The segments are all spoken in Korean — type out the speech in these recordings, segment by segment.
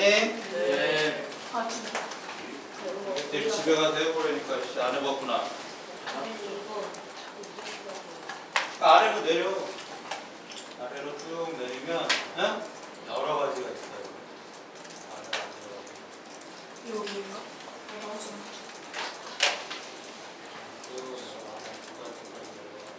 들어왔니? 네. 아 진짜. 내일 집에 가서 해보려니까 씨, 안 해봤구나. 아래로 내려. 아래로 쭉 내리면 응? 여러 가지가 있어요. 아래로 안 들어가고. 여기인가? 어, 나오지 마. 쭉 내려가면 두 가지가 내려가면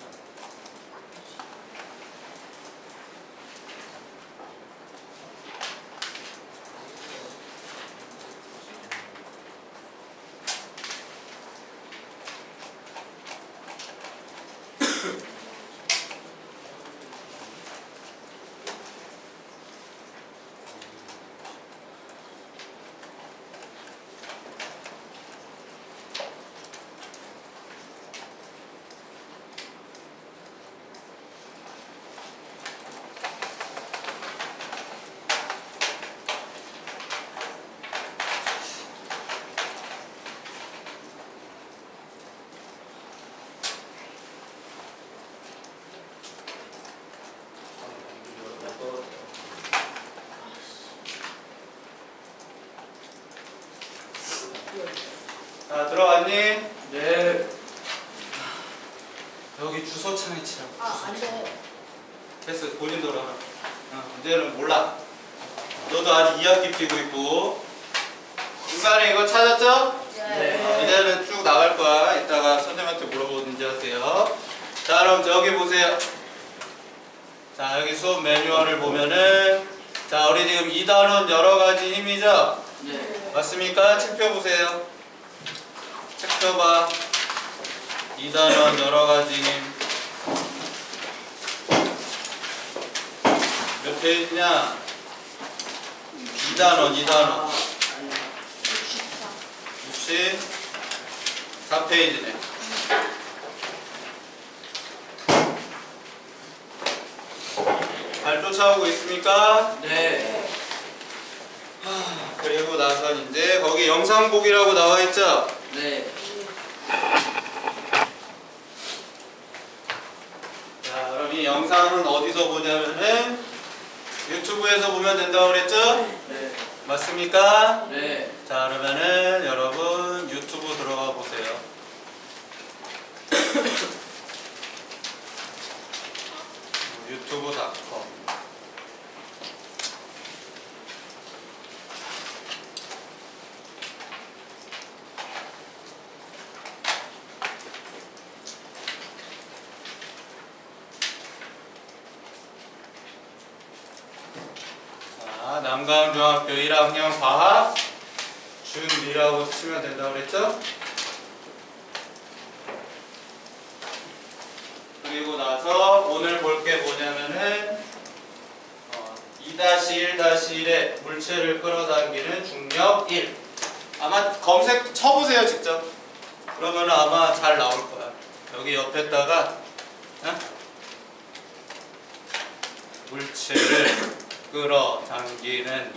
자 들어왔니? 네. 여기 주소창에 치라고. 아, 안 돼. 됐어 본인대로 하라. 어, 이제는 몰라. 너도 아직 2학기 뛰고 있고. 중간에 이거 찾았죠? 네. 이제는 쭉 나갈 거야. 이따가 선생님한테 물어보든지 하세요. 자, 그럼 저기 보세요. 자, 여기 수업 매뉴얼을 보면은 자, 우리 지금 2단원 여러 가지 힘이죠? 네. 맞습니까? 책 펴보세요. 책 펴봐. 2단원 여러 가지 힘. 몇 페이지냐? 2단원, 2단원. 64. 64페이지네. 잘 쫓아오고 있습니까? 네. 그리고 나서 이제 거기 영상 보기라고 나와 있죠? 네. 자, 그럼 이 영상은 어디서 보냐면은 유튜브에서 보면 된다고 그랬죠? 네. 맞습니까? 네. 자, 그러면은 여러분 유튜브 들어가 보세요. 유튜브닷컴 자, 남가운중학교 1학년 과학 준비라고 치면 된다고 그랬죠? 그리고 나서 오늘 볼 게 뭐냐면은 어, 2-1-1의 물체를 끌어당기는 중력 1 아마 검색 쳐보세요 직접 그러면 아마 잘 나올 거야 여기 옆에다가 어? 물체를 끌어 당기는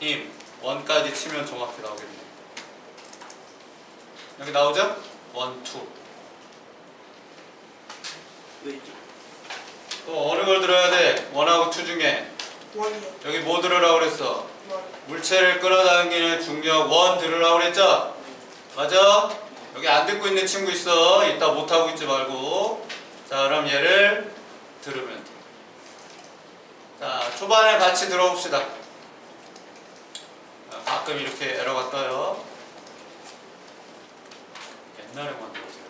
힘 원까지 치면 정확히 나오겠네 여기 나오죠? 원, 투 또 어느 걸 들어야 돼? 원하고 투 중에 원이요. 여기 뭐 들으라고 그랬어? 원. 물체를 끌어당기는 중력 원 들으라고 그랬죠? 맞아? 여기 안 듣고 있는 친구 있어 이따 못하고 있지 말고 자 그럼 얘를 들으면 돼. 자 초반에 같이 들어봅시다. 아, 가끔 이렇게 에러가 떠요. 옛날에 만들었어요.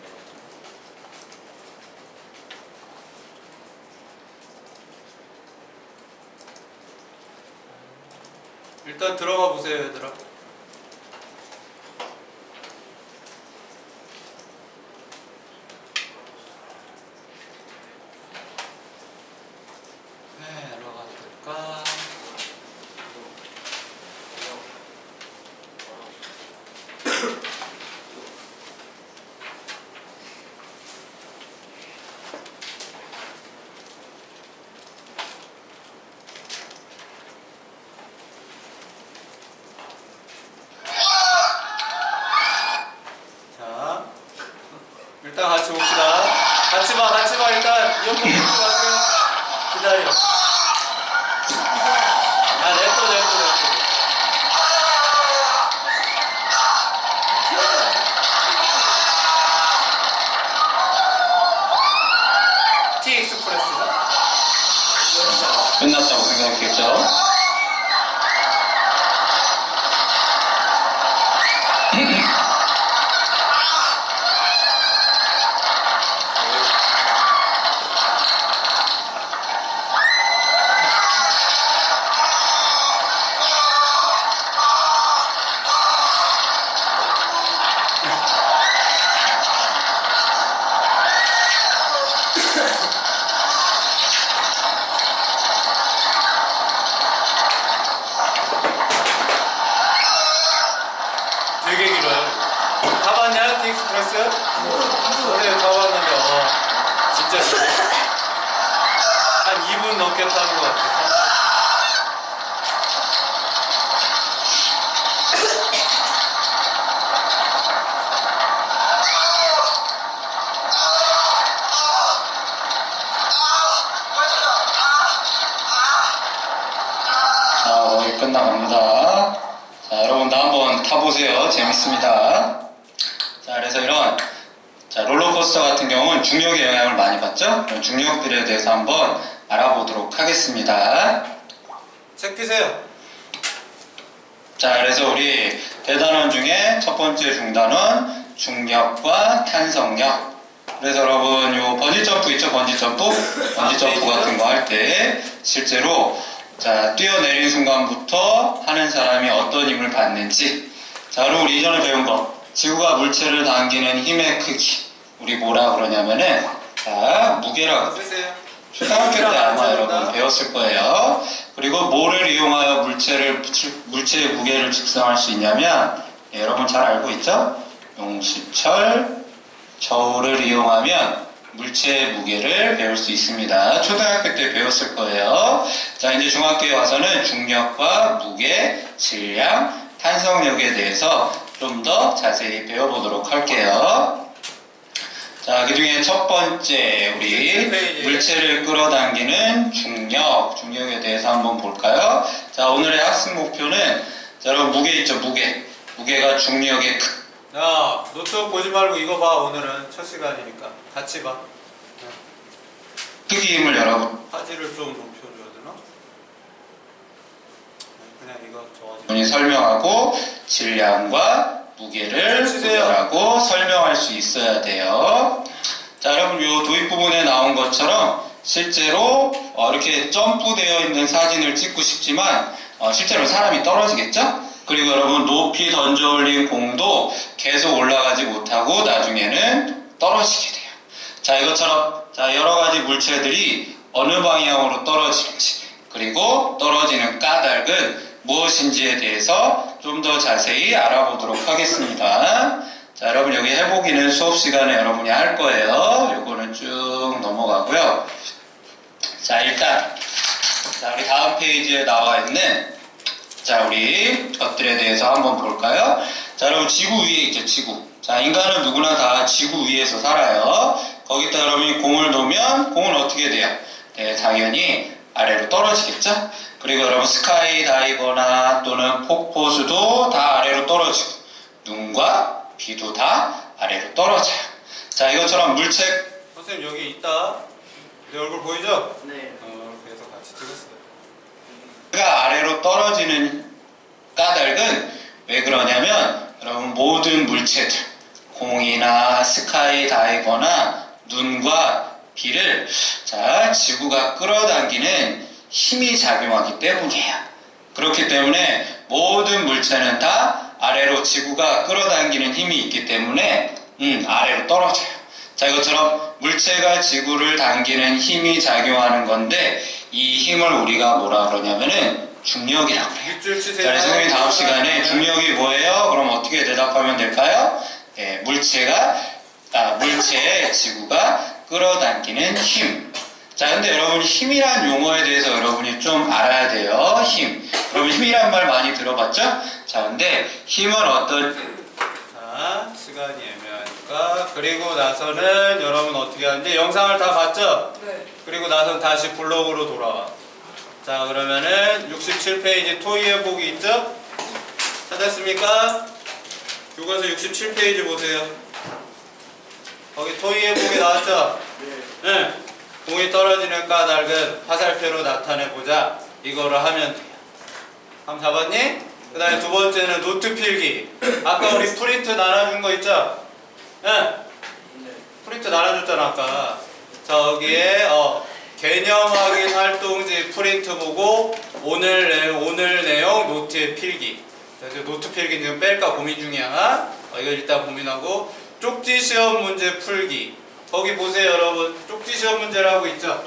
일단 들어가 보세요 얘들아 다 같이 봅시다. 같이봐 같이봐 일단. 이어폰 끼지 마세요. 기다려. 아 냅둬 냅둬 냅둬. 티 익스프레스다 끝났다고 생각했겠죠? 되게 길어요. 다 봤냐? 티익스프레스? 오늘 다 봤는데, 어. 진짜 길어. 한 2분 넘게 타는 것 같아. 나갑니다. 자, 여러분도 한번 타보세요. 재밌습니다. 자, 그래서 이런 자, 롤러코스터 같은 경우는 중력의 영향을 많이 받죠? 중력들에 대해서 한번 알아보도록 하겠습니다. 책 피세요. 자, 그래서 우리 대단원 중에 첫 번째 중단원 중력과 탄성력. 그래서 여러분 요 번지 점프 있죠? 번지 점프? 번지 점프 같은 거 할 때 실제로 자, 뛰어내린 순간부터 하는 사람이 어떤 힘을 받는지. 자, 그리고 우리 이전에 배운 거. 지구가 물체를 당기는 힘의 크기. 우리 뭐라 그러냐면은 자, 무게라고 쓰세요. 초등학교 때 아마 여러분 배웠을 거예요. 그리고 뭐를 이용하여 물체를 물체의 무게를 측정할 수 있냐면 예, 여러분 잘 알고 있죠? 용수철, 저울을 이용하면 물체의 무게를 배울 수 있습니다. 초등학교 때 배웠을 거예요. 자 이제 중학교에 와서는 중력과 무게, 질량, 탄성력에 대해서 좀 더 자세히 배워보도록 할게요. 자, 그 중에 첫 번째, 우리. 물체를 끌어당기는 중력, 중력에 대해서 한번 볼까요? 자, 오늘의 학습 목표는, 자, 여러분, 무게 있죠, 무게. 무게가 중력의 크. 야, 노트북 보지 말고 이거 봐. 오늘은 첫 시간이니까 같이 봐. 크기 힘을 여러분, 화질을 좀 높여줘야 되나? 그냥 이거 좋아지. 분이 설명하고, 질량과 무게를 주세요. 구별하고 설명할 수 있어야 돼요. 자, 여러분, 요 도입 부분에 나온 것처럼, 실제로, 어, 이렇게 점프되어 있는 사진을 찍고 싶지만, 어, 실제로 사람이 떨어지겠죠? 그리고 여러분, 높이 던져 올린 공도 계속 올라가지 못하고, 나중에는 떨어지게 돼요. 자, 이것처럼, 자, 여러 가지 물체들이 어느 방향으로 떨어지는지, 그리고 떨어지는 까닭은 무엇인지에 대해서 좀 더 자세히 알아보도록 하겠습니다. 자, 여러분 여기 해보기는 수업 시간에 여러분이 할 거예요. 요거는 쭉 넘어가고요. 자, 일단, 자, 우리 다음 페이지에 나와 있는, 자, 우리 것들에 대해서 한번 볼까요? 자, 여러분 지구 위에 있죠, 지구. 자, 인간은 누구나 다 지구 위에서 살아요. 거기다 여러분이 공을 놓으면 공은 어떻게 돼요? 네, 당연히 아래로 떨어지겠죠? 그리고 여러분 스카이 다이버나 또는 폭포수도 다 아래로 떨어지고 눈과 비도 다 아래로 떨어져요. 자, 이것처럼 물체 선생님 여기 있다. 내 얼굴 보이죠? 네. 어, 그래서 같이 찍었어요. 가 아래로 떨어지는 까닭은 왜 그러냐면 여러분 모든 물체들 공이나 스카이 다이버나 눈과 비를 자 지구가 끌어당기는 힘이 작용하기 때문이에요. 그렇기 때문에 모든 물체는 다 아래로 지구가 끌어당기는 힘이 있기 때문에 음, 아래로 떨어져요. 자 이것처럼 물체가 지구를 당기는 힘이 작용하는 건데 이 힘을 우리가 뭐라 그러냐면은 중력이라고 치세요. 자, 그래서 선생님 다음 시간에 중력이 뭐예요? 그럼 어떻게 대답하면 될까요? 예, 물체가 아, 물체의 지구가 끌어당기는 힘. 자, 근데 여러분이 힘이란 용어에 대해서 여러분이 좀 알아야 돼요. 힘. 여러분 힘이란 말 많이 들어봤죠? 자, 근데 힘은 어떤 자, 시간이 애매하니까 그리고 나서는 여러분 어떻게 하는지 영상을 다 봤죠? 네. 그리고 나선 다시 블록으로 돌아와. 자, 그러면은 67페이지 토이의 보기 있죠? 찾았습니까? 교과서 67페이지 보세요. 거기 토이의 보기 나왔죠? 네. 응. 공이 떨어지는 까닭은 화살표로 나타내보자. 이거를 하면 돼요. 한번 잡았니? 그 다음에 두 번째는 노트 필기. 아까 우리 프린트 나눠준 거 있죠? 응. 네. 프린트 나눠줬잖아 아까. 저기에 어, 개념 확인 활동지 프린트 보고 오늘 내용 오늘 내용 노트에 필기. 그래서 노트 필기 지금 뺄까 고민 중이야. 어, 이거 일단 고민하고. 쪽지 시험 문제 풀기. 거기 보세요 여러분. 쪽지 시험 문제라고 있죠?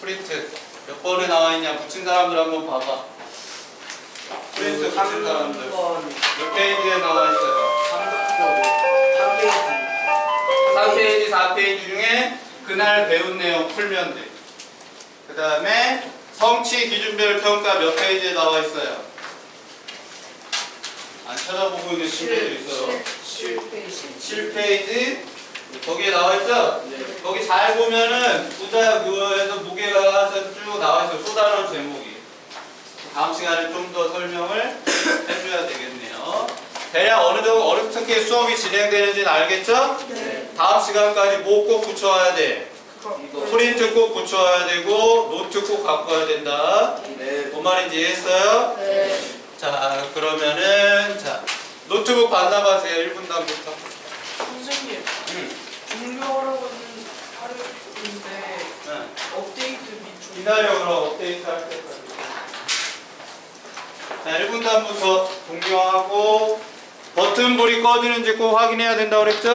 프린트. 몇 번에 나와 있냐? 붙인 사람들 한번 봐봐. 프린트 붙인 사람들. 몇 페이지에 나와 있어요 4페이지 중에 그날 배운 내용 풀면 돼. 그 다음에 성취 기준별 평가 몇 페이지에 나와 있어요? 안 찾아보고 있는 친구들 있어요. 7페이지. 7페이지 거기에 나와 있죠? 네. 거기 잘 보면은 부자 그거에서 무게가 쭉 나와 있어요. 쏟아놓은 제목이. 다음 시간에 좀 더 설명을 해줘야 되겠네요. 대략 어느 정도 어떻게 수업이 진행되는지는 알겠죠? 네. 다음 시간까지 뭐 꼭 붙여와야 돼? 프린트 꼭 붙여와야 되고 노트 꼭 갖고 와야 된다. 네. 뭔 말인지 이해했어요? 네. 자 그러면은 자 노트북 반납하세요. 1분 단부터. 선생님, 응. 중요하라고 하는 하루인데 응. 업데이트 및 기다려 그럼 업데이트 할 때까지. 자 1분 단부터 동경하고 버튼 불이 꺼지는지 꼭 확인해야 된다고 그랬죠?